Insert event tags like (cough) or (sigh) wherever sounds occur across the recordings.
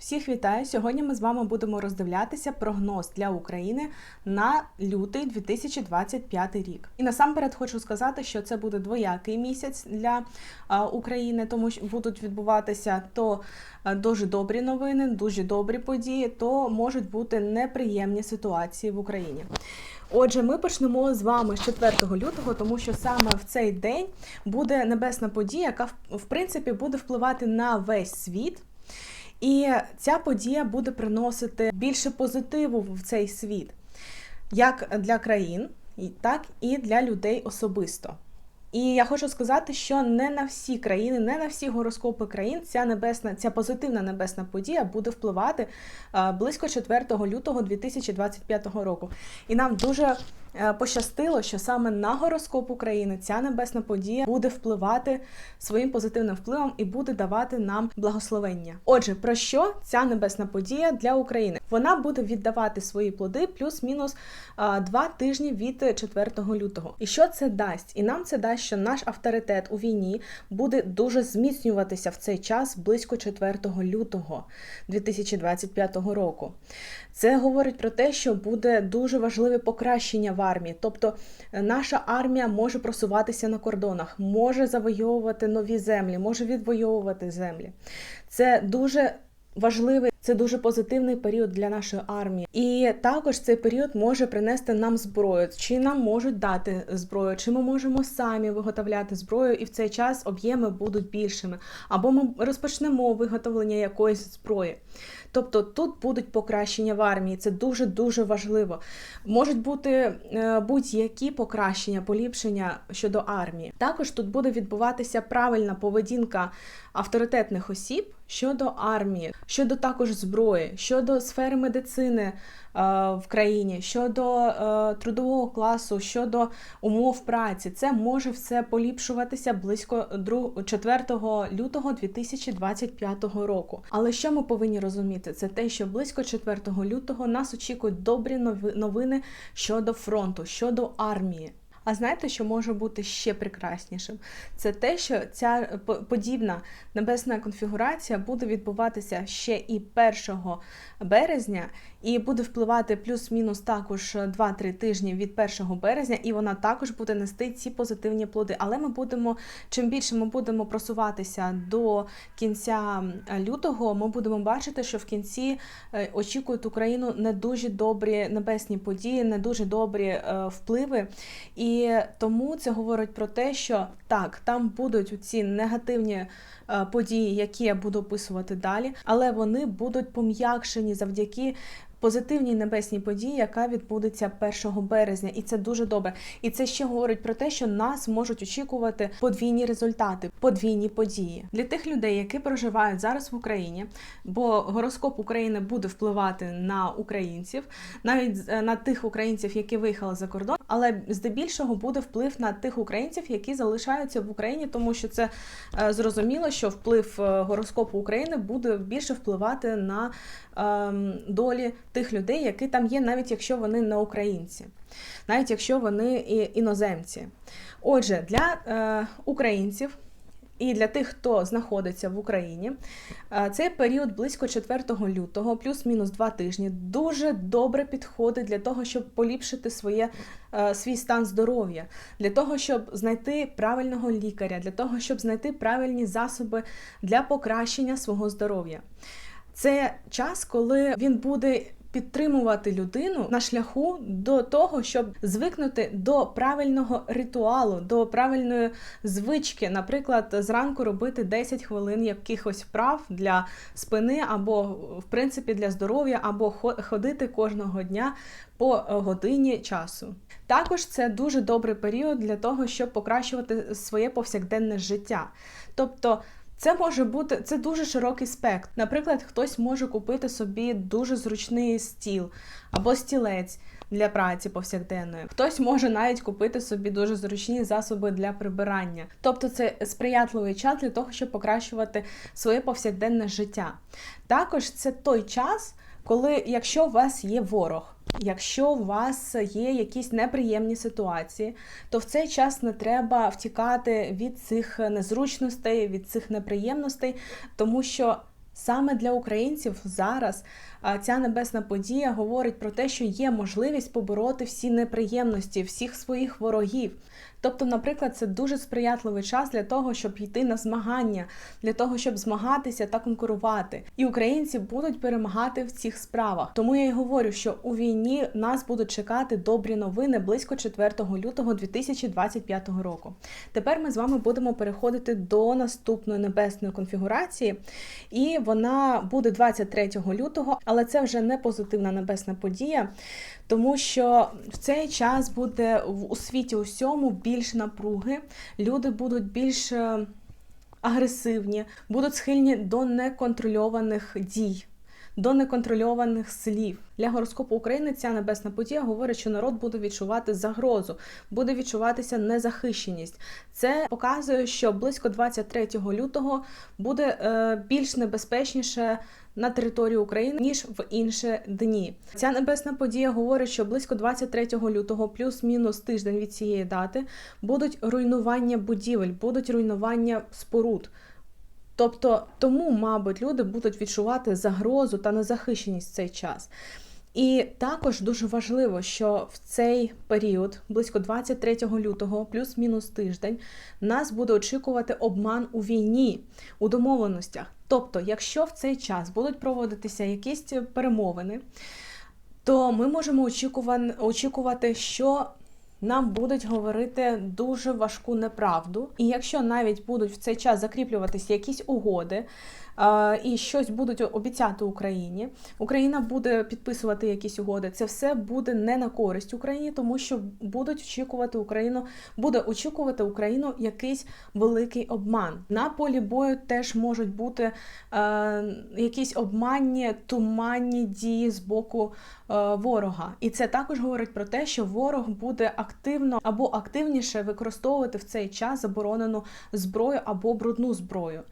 Всіх вітаю! Сьогодні ми з вами будемо роздивлятися прогноз для України на лютий 2025 рік. І насамперед хочу сказати, що це буде двоякий місяць для України, тому що будуть відбуватися то дуже добрі новини, дуже добрі події, то можуть бути неприємні ситуації в Україні. Отже, ми почнемо з вами з 4 лютого, тому що саме в цей день буде небесна подія, яка в принципі буде впливати на весь світ. І ця подія буде приносити більше позитиву в цей світ, як для країн, так і для людей особисто. І я хочу сказати, що не на всі країни, не на всі гороскопи країн ця небесна, ця позитивна небесна подія буде впливати е, близько 4 лютого 2025 року. І нам дуже пощастило, що саме на гороскоп України ця небесна подія буде впливати своїм позитивним впливом і буде давати нам благословення. Отже, про що ця небесна подія для України? Вона буде віддавати свої плоди плюс-мінус два тижні від 4 лютого. І що це дасть? І нам це дасть, що наш авторитет у війні буде дуже зміцнюватися в цей час близько 4 лютого 2025 року. Це говорить про те, що буде дуже важливе покращення армії. Тобто е, наша армія може просуватися на кордонах, може завойовувати нові землі, може відвоювати землі. Це дуже важливий, це дуже позитивний період для нашої армії. І також цей період може принести нам зброю, чи нам можуть дати зброю, чи ми можемо самі виготовляти зброю, і в цей час об'єми будуть більшими, або ми розпочнемо виготовлення якоїсь зброї. Тобто тут будуть покращення в армії, це дуже дуже важливо. Можуть бути е, будь-які покращення, поліпшення щодо армії. Також тут буде відбуватися правильна поведінка авторитетних осіб щодо армії, щодо також зброї, щодо сфери медицини е, в країні, щодо е, трудового класу, щодо умов праці. Це може все поліпшуватися близько 2 4 лютого 2025 року. Але що ми повинні розуміти? Це те, що близько 4 лютого нас очікують добрі нови- новини щодо фронту, щодо армії. А знаєте, що може бути ще прекраснішим? Це те, що ця подібна небесна конфігурація буде відбуватися ще і 1 березня, і буде впливати плюс-мінус також 2-3 тижні від 1 березня, і вона також буде нести ці позитивні плоди. Але ми будемо, чим більше ми будемо просуватися до кінця е, лютого, ми будемо бачити, що в кінці е, очікують Україну не дуже добрі небесні події, не дуже добрі е, впливи. І тому це говорить про те, що так, там будуть ці негативні е, події, які я буду описувати далі, але вони будуть пом'якшені завдяки. Позитивній небесній події, яка відбудеться 1 березня, і це дуже добре. І це ще говорить про те, що нас можуть очікувати подвійні результати, подвійні події для тих людей, які проживають зараз в Україні, бо гороскоп України буде впливати на українців, навіть е, на тих українців, які виїхали за кордон, але здебільшого буде вплив на тих українців, які залишаються в Україні, тому що це е, зрозуміло, що вплив е, гороскопу України буде більше впливати на ем, долі тих людей, які там є, навіть якщо вони не українці, навіть якщо вони іноземці. Отже, для е, українців. І для тих, хто знаходиться в Україні, е, цей період близько 4 лютого, плюс-мінус 2 тижні, дуже добре підходить для того, щоб поліпшити своє, е, свій стан здоров'я, для того, щоб знайти правильного лікаря, для того, щоб знайти правильні засоби для покращення свого здоров'я. Це час, коли він буде підтримувати людину на шляху до того, щоб звикнути до правильного ритуалу, до правильної звички, наприклад, зранку робити 10 хвилин якихось вправ для спини, або в принципі для здоров'я, або хо- ходити кожного дня по годині часу. Також це дуже добрий період для того, щоб покращувати своє повсякденне життя. Тобто це може бути це дуже широкий спектр. Наприклад, хтось може купити собі дуже зручний стіл або стілець для праці повсякденної. Хтось може навіть купити собі дуже зручні засоби для прибирання. Тобто це сприятливий час для того, щоб покращувати своє повсякденне життя. Також це той час, коли якщо у вас є ворог. Якщо у вас є якісь неприємні ситуації, то в цей час не треба втікати від цих незручностей, від цих неприємностей, тому що Саме для українців зараз ця небесна подія говорить про те, що є можливість побороти всі неприємності, всіх своїх ворогів. Тобто, наприклад, це дуже сприятливий час для того, щоб йти на змагання, для того, щоб змагатися та конкурувати. І українці будуть перемагати в цих справах. Тому я й говорю, що у війні нас будуть чекати добрі новини близько 4 лютого 2025 року. Тепер ми з вами будемо переходити до наступної небесної конфігурації, і вона буде 23 лютого, але це вже не позитивна небесна подія, тому що в цей час буде у світі усьому більш напруги, люди будуть більш е, агресивні, будуть схильні до неконтрольованих дій. До неконтрольованих слів для гороскопу України ця небесна подія говорить, що народ буде відчувати загрозу, буде відчуватися незахищеність. Це показує, що близько 23 лютого буде е, більш небезпечніше на території України ніж в інші дні. Ця небесна подія говорить, що близько 23 лютого, плюс-мінус тиждень від цієї дати, будуть руйнування будівель, будуть руйнування споруд. Тобто тому, мабуть, люди будуть відчувати загрозу та незахищеність в цей час. І також дуже важливо, що в цей період, близько 23 лютого, плюс-мінус тиждень, нас буде очікувати обман у війні, у домовленостях. Тобто, якщо в цей час будуть проводитися якісь перемовини, то ми можемо очікувати, що нам будуть говорити дуже важку неправду. І якщо навіть будуть в цей час закріплюватися якісь угоди, і щось будуть обіцяти Україні. Україна буде підписувати якісь угоди. Це все буде не на користь Україні, тому що будуть очікувати Україну, буде очікувати Україну якийсь великий обман. На полі бою теж можуть бути е, якісь обманні, туманні дії з боку е, ворога. І це також говорить про те, що ворог буде активно або активніше використовувати в цей час заборонену зброю або брудну зброю.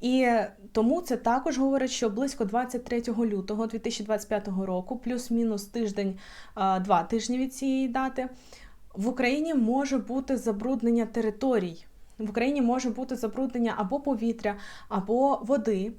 І тому це також говорить, що близько 23 лютого 2025 року, плюс-мінус тиждень, два тижні від цієї дати, в Україні може бути забруднення територій. В Україні може бути забруднення або повітря, або води.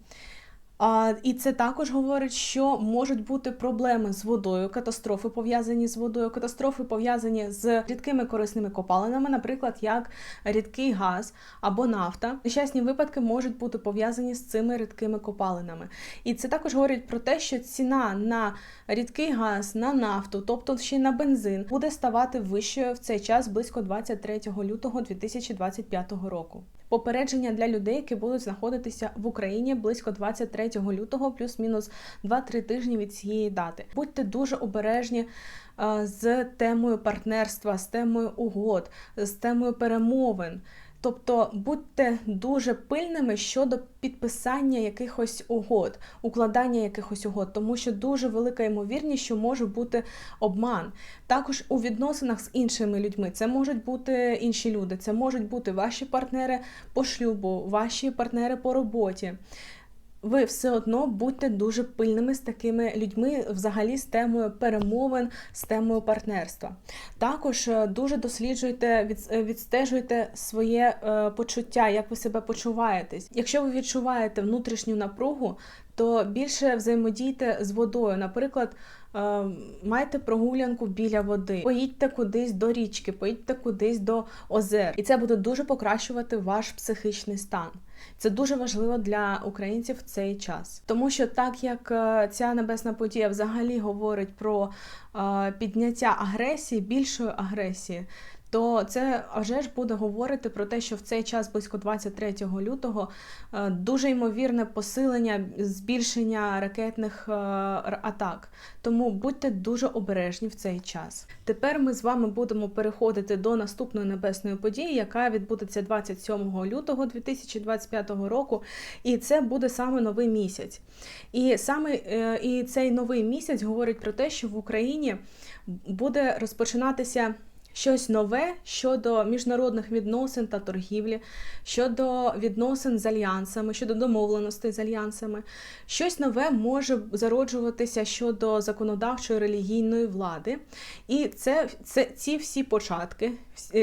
А, І це також говорить, що можуть бути проблеми з водою, катастрофи пов'язані з водою, катастрофи пов'язані з рідкими корисними копалинами, наприклад, як рідкий газ або нафта. Нещасні випадки можуть бути пов'язані з цими рідкими копалинами. І це також говорить про те, що ціна на рідкий газ, на нафту, тобто ще на бензин, буде ставати вищою в цей час близько 23 лютого 2025 року. Попередження для людей, які будуть знаходитися в Україні близько 23 лютого, плюс-мінус 2-3 тижні від цієї дати. Будьте дуже обережні е, з темою партнерства, з темою угод, з темою перемовин. Тобто будьте дуже пильними щодо підписання якихось угод, укладання якихось угод, тому що дуже велика ймовірність, що може бути обман. Також у відносинах з іншими людьми це можуть бути інші люди, це можуть бути ваші партнери по шлюбу, ваші партнери по роботі ви все одно будьте дуже пильними з такими людьми, взагалі з темою перемовин, з темою партнерства. Також е, дуже досліджуйте, е, відстежуйте своє е, почуття, як ви себе почуваєтесь. Якщо ви відчуваєте внутрішню напругу, то більше взаємодійте з водою. Наприклад, майте прогулянку біля води, поїдьте кудись до річки, поїдьте кудись до озер, і це буде дуже покращувати ваш психічний стан. Це дуже важливо для українців в цей час, тому що так як е, ця небесна подія взагалі говорить про е, підняття агресії, більшої агресії, то це вже ж буде говорити про те, що в цей час близько 23 лютого е, дуже ймовірне посилення, збільшення ракетних е, атак. Тому будьте дуже обережні в цей час. Тепер ми з вами будемо переходити до наступної небесної події, яка відбудеться 27 лютого 2025 року, і це буде саме новий місяць. І саме е, і цей новий місяць говорить про те, що в Україні буде розпочинатися щось нове щодо міжнародних відносин та торгівлі, щодо відносин з альянсами, щодо домовленостей з альянсами. Щось нове може зароджуватися щодо законодавчої релігійної влади. І це, це ці всі початки,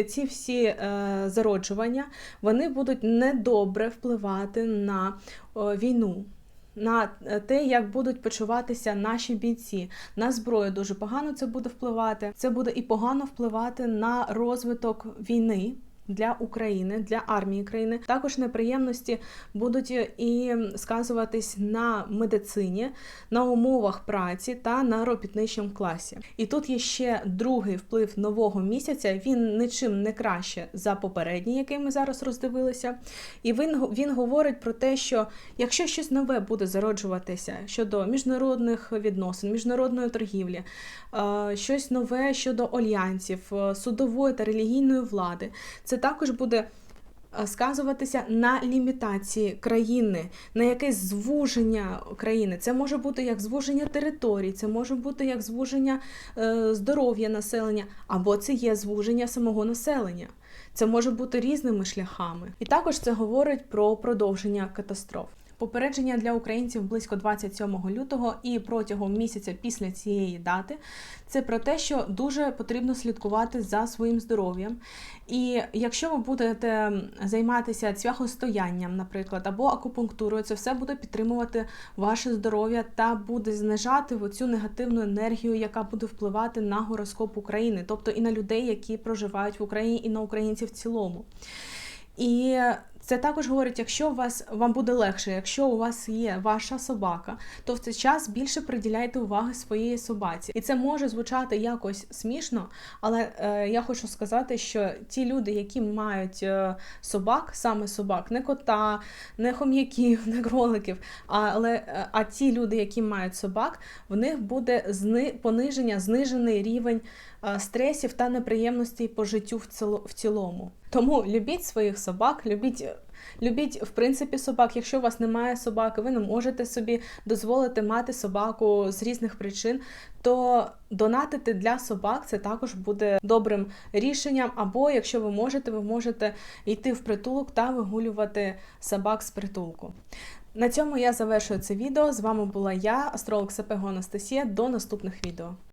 ці всі е, зароджування, вони будуть недобре впливати на о, війну на е, те, як будуть почуватися наші бійці. На зброю дуже погано це буде впливати. Це буде і погано впливати на розвиток війни. Для України, для армії країни також неприємності будуть і сказуватись на медицині, на умовах праці та на робітничому класі. І тут є ще другий вплив нового місяця. Він нічим не краще за попередній, який ми зараз роздивилися. І він, він говорить про те, що якщо щось нове буде зароджуватися щодо міжнародних відносин, міжнародної торгівлі, е, щось нове щодо альянсів, е, судової та релігійної влади, це також буде. е, Сказуватися на лімітації країни, на якесь звуження країни. Це може бути як звуження територій, це може бути як звуження е, здоров'я населення, або це є звуження самого населення. Це може бути різними шляхами. І також це говорить про продовження катастроф. Попередження для українців близько 27 лютого і протягом місяця після цієї дати це про те, що дуже потрібно слідкувати за своїм здоров'ям. І якщо ви будете займатися цвяхостоянням, наприклад, або акупунктурою, це все буде підтримувати ваше здоров'я та буде знижати оцю негативну енергію, яка буде впливати на гороскоп України, тобто і на людей, які проживають в Україні, і на українців в цілому. І це також говорить, якщо у вас вам буде легше, якщо у вас є ваша собака, то в цей час більше приділяйте уваги своїй собаці. І це може звучати якось смішно, але е, я хочу сказати, що ті люди, які мають е, собак, саме собак, не кота, не хом'яків, (laughs) не кроликів, але е, а ті люди, які мають собак, в них буде зни, пониження, знижений рівень е, стресів та неприємностей по життю в, ціло, в цілому. Тому любіть своїх собак, любіть. Любіть, в принципі, собак. Якщо у вас немає собаки, ви не можете собі дозволити мати собаку з різних причин, то донатити для собак це також буде добрим рішенням. Або якщо ви можете, ви можете йти в притулок та вигулювати собак з притулку. На цьому я завершую це відео. З вами була я, астролог Сапего Анастасія. До наступних відео.